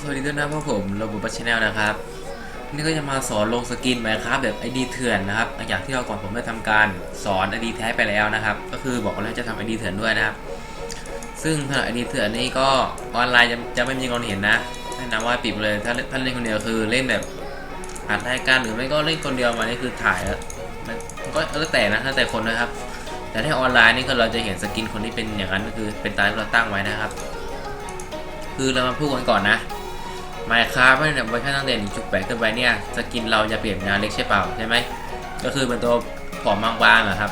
สวัสดีด้วยนะพวกผมโรบุบัชแนลนะครับ นี่ก็จะมาสอนลงสกินไหมครับแบบ ID เถื่อนนะครับหลังจากที่เราก่อนผมได้ทำการสอน ID แท้ไปแล้วนะครับ ก็คือบอกว่าเราจะทำ ID เถื่อนด้วยนะครับ ซึ่งสำหรับ ID เถื่อนนี่ก็ออนไลน์จะจะไม่มีคนเห็นนะแนะนำว่าปิดเลยถ้าถ้าเล่นคนเดียวคือเล่นแบบอัดรายการหรือไม่ก็เล่นคนเดียวมานี่คือถ่ายแล้วก็แล้วแต่นะแล้วแต่คนนะครับ แต่ถ้าออนไลน์นี่ก็เราจะเห็นสกินคนที่เป็นอย่างนั้นก็คือเป็นตามที่เราตั้งไว้นะครับคือเรามาพูดกันก่อนนะ Minecraft เนี่ยเวอร์ชันตั้งแต่1.8ขึ้นไปเนี่ยสกินเราจะเปลี่ยนงานเล็กใช่เปล่าใช่ไหมก็คือเป็นตัวผอมบางๆอะครับ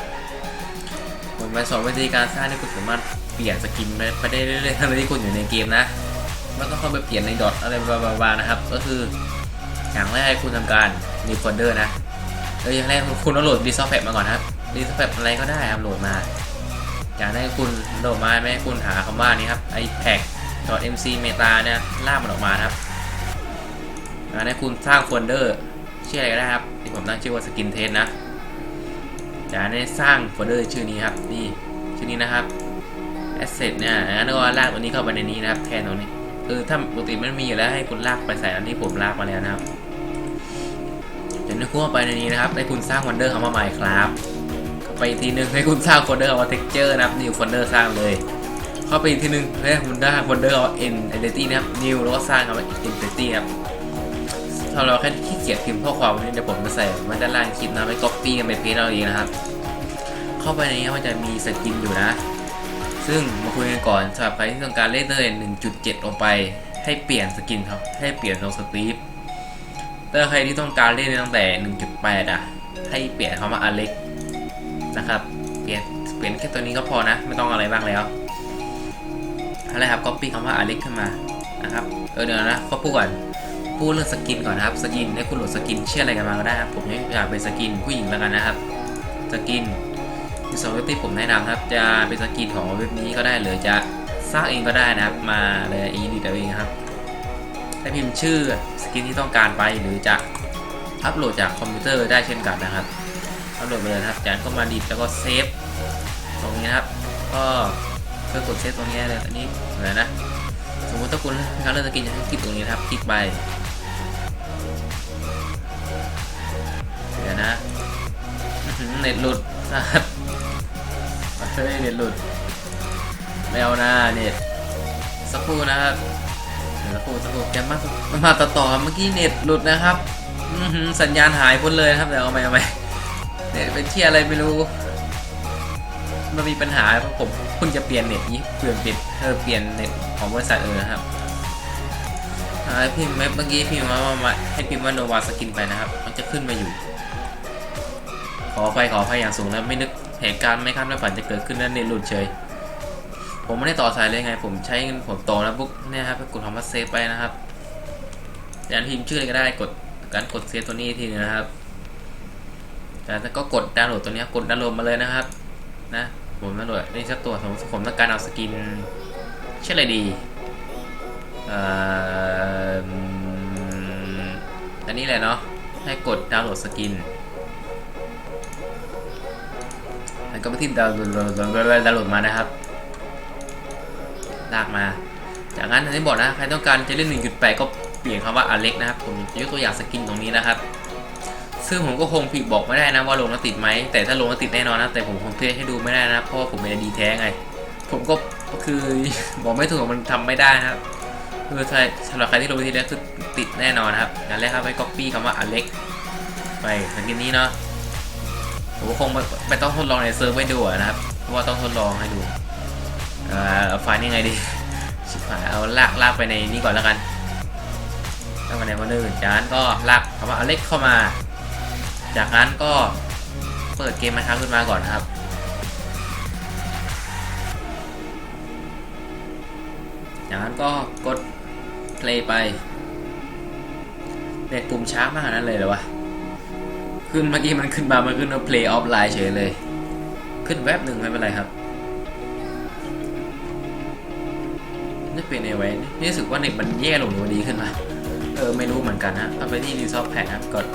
ผมมาสอนวิธีการสร้างที่คุณสามารถเปลี่ยนสกินไปได้เรื่อยๆทั้งที่คุณอยู่ในเกมนะแล้วก็เข้าไปเปลี่ยนในดอทอะไรบางๆนะครับ ก็คืออย่างแรกคุณทำการรีคอร์เดอร์นะเอออย่างแรกคุณต้องโหลดดีซอฟแพมาก่อนครับดีซอฟแพอะไรก็ได้ครับโหลดมาอย่างแรกคุณโหลดมาไหมคุณหาคำว่านี้ครับ iPad .mc meta เนี่ยลากมันออกมาครับ อันนี้คุณสร้างโฟลเดอร์ชื่ออะไรก็ได้ครับที่ผมตั้งชื่อว่าสกินเทสนะจากนั้นสร้างโฟลเดอร์ชื่อนี้ครับนี่ชื่อนี้นะครับ asset เนี่ยงั้นก็ลากตัวนี้เข้าไปในนี้นะครับแทนตรงนี้คือถ้าปกติมันมีอยู่แล้วให้คุณลากไปใส่อันที่ผมลากมาแล้วนะครับจากนั้นคุณเข้าไปในนี้นะครับให้คุณสร้างโฟลเดอร์คำว่า Minecraft เข้าไปอีกทีนึงให้คุณสร้างโฟลเดอร์คำว่า texture นะครับนี่โฟลเดอร์สร้างเลย เข้าไปอีกทีนึงเฮ้คุณได้โฟลเดอร์เอา n identity นะครับ new แล้วก็สร้างคำว่า entity ครับ ถ้าเราแค่ขี้เกียจพิมพ์ข้อความนี้เดี๋ยวผมจะใส่ไว้ด้านล่างคลิปนะไป copy กันไปเพจเราเองนะครับ เข้าไปในนี้มันจะมีสกินอยู่นะ ซึ่งมาคุยกันก่อนสำหรับใครที่ต้องการเล่นเลย1.7 ลงไป ให้เปลี่ยนสกินครับ ให้เปลี่ยนลงสตีฟแต่ใครที่ต้องการเล่นตั้งแต่ 1.8 อะ ให้เปลี่ยนคำว่าอเล็กนะครับ เปลี่ยนเปลี่ยนแค่ตัวนี้ก็พอนะ ไม่ต้องอะไรบ้างแล้วอะไรครับ copy คำว่า Alex ขึ้นมานะครับ เออเดี๋ยวนะขอพูดก่อน พูดเรื่องสกินก่อนนะครับ สกินให้คุณโหลดสกินเชื่ออะไรกันมาก็ได้ครับผมอยากเป็นสกินผู้หญิงแล้วกันนะครับ สกินที่สองเว็บที่ผมแนะนำครับจะเป็นสกินของเว็บนี้ก็ได้หรือจะสร้างเองก็ได้นะครับ มาเลยอีดิทเอาเองครับให้พิมพ์ชื่อสกินที่ต้องการไปหรือจะอัปโหลดจากคอมพิวเตอร์ได้เช่นกันนะครับอัปโหลดไปเลยครับ จากนั้นก็มาดิดแล้วก็เซฟตรงนี้นะครับ ก็เพื่อกดเซฟตรงนี้เลยอันนี้เหมือนนะ สมมติถ้าคุณการเลือกสกินจะให้คลิกตรงนี้นะครับ คลิกไป น็ตหลุดนะครับเฮ้ยเน็ตหลุดไม่เอานะเน็ตสักครู่นะครับสักครู่สักครู่แกมามันมาต่อต่อเมื่อกี้เน็ตหลุดนะครับอืสัญญาณหายพ้นเลยครับเดี๋ยวเอาไปเอาไปเน็ตเป็นที่อะไรไม่รู้มันมีปัญหาเพราะผมเพิ่งจะเปลี่ยนเน็ตนี้เปลี่ยนเปลี่ยนเออเปลี่ยนเน็ตของบริษัทเออนะครับอ่าให้พิมพ์เมื่อกี้พิมพ์ว่ามาให้พิมพ์ว่าโนวาสกินไปนะครับ มันจะขึ้นมาอยู่ ขอไฟขอไฟอย่างสูงแล้วไม่นึกเหตุการณ์ไม่คาดไม่ฝันจะเกิดขึ้นนั่นเน็ตหลุดเฉย ผมไม่ได้ต่อสายเลยไง ผมใช้ผมต่อแล้วปุ๊บเนี่ยครับกดคำว่าเซฟไปนะครับจากนั้นพิมพ์ชื่ออะไรก็ได้กดการกดเซฟตัวนี้ทีนะครับจากนั้นก็กดดาวน์โหลดตัวนี้กดดาวน์โหลดมาเลยนะครับ นะผมดาวน์โหลดนี่สักตัวสมผมต้องการเอาสกินชื่ออะไรดีอ่ออันนี้แหละเนาะให้กดดาวน์โหลดสกิน ก็ไปที่ดาวน์โหลดดาวน์โหลดาวหลดมานะครับ ลากมา จากนั้นที่บอกนะ ใครต้องการจะเล่น 1.8 ก็เปลี่ยนคำว่าอเล็กนะครับ ผมจะยกตัวอย่างสกินตรงนี้นะครับ ซึ่งผมก็คงผิดบอกไม่ได้นะว่าลงแล้วติดไหม แต่ถ้าลงแล้วติดแน่นอนนะ แต่ผมคงเทสให้ดูไม่ได้นะ เพราะว่าผมเป็นดีแท้ไง ผมก็คือบอกไม่ถูกมันทำไม่ได้นะครับคือใครสำหรับใครที่ลงวิธีแรกคือติดแน่นอนครับอย่างแรกครับไป copy คำว่าอเล็กไปสกินนี้เนาะ ผมก็คงไม่ไม่ต้องทดลองในเซิร์ฟไว้ดูนะครับ เพราะว่าต้องทดลองให้ดูเอ่อไฟล์นี่ไงดีชิบหายเอาลากลากไปในนี้ก่อนแล้วกันลากไปในคนอื่นจากนั้นก็ลากคำว่าอเล็กเข้ามา จากนั้นก็เปิดเกมมาครับขึ้นมาก่อนครับจากนั้นก็กด play ไปเด็กปุ่มช้ามากนั้นเลยเหรอวะ ขึ้นเมื่อกี้มันขึ้นมา มันขึ้นว่า play offline เฉยเลย ขึ้นแวบหนึ่งไม่เป็นไรครับนี่เป็นไงไว้นี่รู้สึกว่าเน็ตมันแย่ลงหรือว่าดีขึ้นมา เออ ไม่รู้เหมือนกันนะเอาไปที่ resource pack ครับกด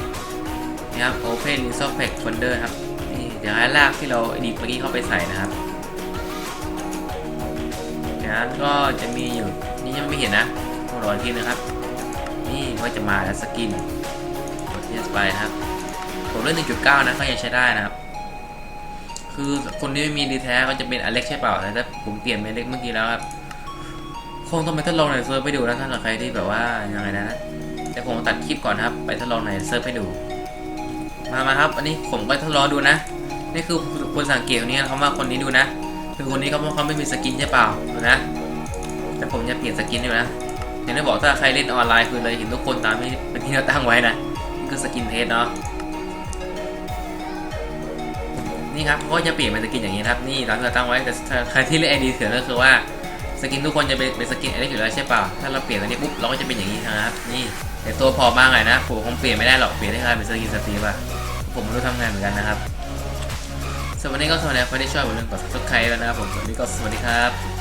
นี่ครับ open resource pack folder ครับ นี่เดี๋ยวให้ลากที่เราดีเมื่อกี้เข้าไปใส่นะครับจากนั้นก็จะมีอยู่ นี่ยังไม่เห็นนะต้องรออีกทีนึงครับ นี่ก็จะมาแล้วสกินกดเทสไปครับ เล่น1.9นะก็ยังใช้ได้นะครับ คือคนที่ไม่มีดีแท้ก็จะเป็นอเล็กใช่เปล่าแต่ผมเปลี่ยนเป็นเล็กเมื่อกี้แล้วครับคงต้องไปทดลองในเซิร์ฟไปดูนะถ้าใครที่แบบว่ายังไงนะแต่ผมตัดคลิปก่อนครับ ไปทดลองในเซิร์ฟให้ดู มามาครับ อันนี้ผมก็ทดลองดูนะ นี่คือคนสังเกตตรงนี้นะครับว่าคนนี้ดูนะ คือคนนี้เขาเขาไม่มีสกินใช่เปล่านะแต่ผมจะเปลี่ยนสกินดูนะอย่างที่บอกถ้าใครเล่นออนไลน์คือเลยเห็นทุกคนตามที่เป็นที่เราตั้งไว้นะนี่คือสกินเทสเนาะ นี่ครับเขาก็จะเปลี่ยนเป็นสกินอย่างนี้ครับนี่ตามที่เราตั้งไว้แต่ใครที่เล่นไอดีเถื่อนก็คือว่าสกินทุกคนจะเป็นเป็นสกินไอดีอยู่แล้วใช่ป่าถ้าเราเปลี่ยนอันนี้ปุ๊บเราก็จะเป็นอย่างนี้นะครับนี่แต่ตัวพอมากเลยนะผมคงเปลี่ยนไม่ได้หรอกเปลี่ยนได้แค่เป็นสกินสตรีมอะผมไม่รู้ทำงานเหมือนกันนะครับสวัสดีก็สวัสดีครับใครที่ชอบอย่าลืมกดซับสไครต์แล้วนะครับผมสวัสดีก็สวัสดีครับ